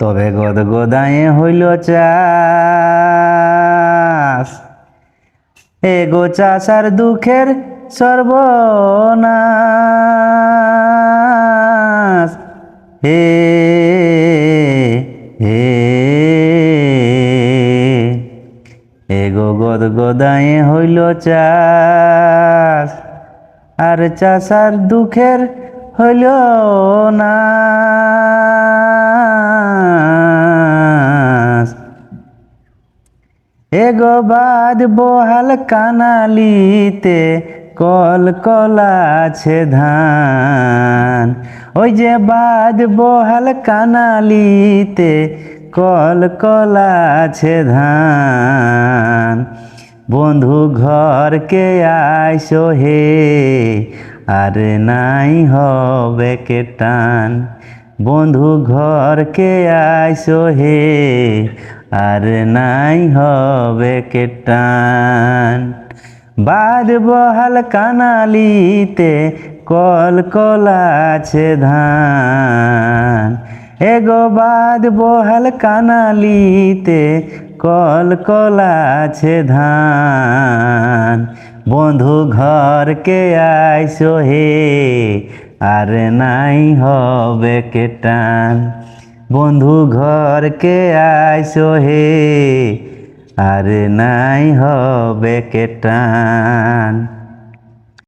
তবে গদ গদায়ে হইল চাষ। এগো চাষার দুঃখের সর্বনাশ। হে হে এগো গদ গদায়ে হইল চাষ। আর চাষার দুঃখের হইল নাশ। এগো বাদ বহাল কানালিতে, কল কলা আছে ধান। ওই যে বাদ বহাল কানালিতে, কল কলা আছে ধান। বন্ধু ঘরকে আইসো হে, আর নাই হবে কে টান। বন্ধু ঘরকে আইসো হে আর নাই হবে কে টান? বাদ বহাল কানালিতে কল কলা আছে ধান। এগো বাদ বহাল কানালিতে কল কলা আছে ধান। বন্ধু ঘরকে আইসো হে, আর নাই হবে কে টান? বন্ধু ঘরকে আইসো হে আর নাই হবে কে টান?